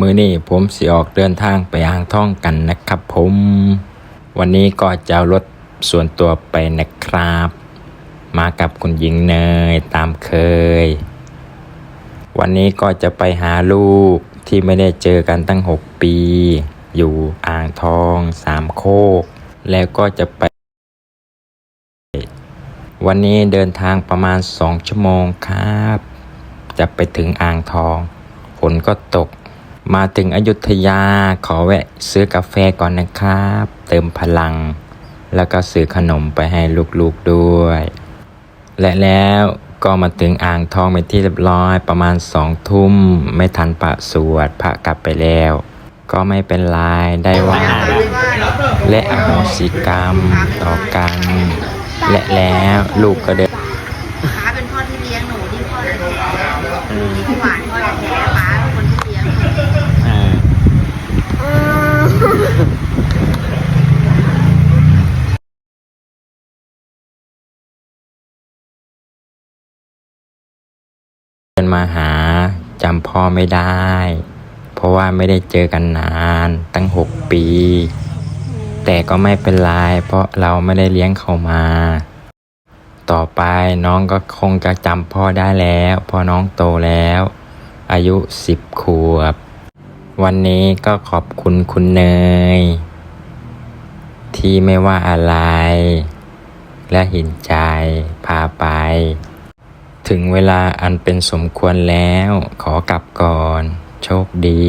มือนี้ผมสิออกเดินทางไปอ่างท่องกันนะครับผม วันนี้ก็จะรถส่วนตัวไปนะครับ มากับคุณหญิงเนยตามเคย วันนี้ก็จะไปหาลูกที่ไม่ได้เจอกันตั้ง 6 ปี อยู่อ่างทองสามโคก แล้วก็จะไป วันนี้เดินทางประมาณ 2 ชั่วโมงครับ จะไปถึงอ่างทองฝนก็ตก มาถึงอยุธยาขอแวะซื้อกาแฟก่อนนะครับ เติมพลัง แล้วก็ซื้อขนมไปให้ลูกๆด้วย และแล้วก็มาถึงอ่างทองเป็นที่เรียบร้อยประมาณสองทุ่ม ไม่ทันปะสวดพระกลับไปแล้ว ก็ไม่เป็นไรได้ไหว่า และอโหสิกรรมต่อกัน และแล้วลูกก็เดินป้าเป็นพ่อที่เลี้ยงหนูที่พ่อแท้ๆพี่หวานพ่อแท้ๆป้าเป็นคนที่เลี้ยงหนู เดินมาหาจำพ่อไม่ได้ เพราะว่าไม่ได้เจอกันนานตั้งหกปี แต่ก็ไม่เป็นไรเพราะเราไม่ได้เลี้ยงเขามา ต่อไปน้องก็คงจะจำพ่อได้แล้วพอน้องโตแล้ว อายุสิบขวบ วันนี้ก็ขอบคุณคุณเนย ที่ไม่ว่าอะไร และเห็นใจพาไป ถึงเวลาอันเป็นสมควรแล้ว ขอกลับก่อน โชคดี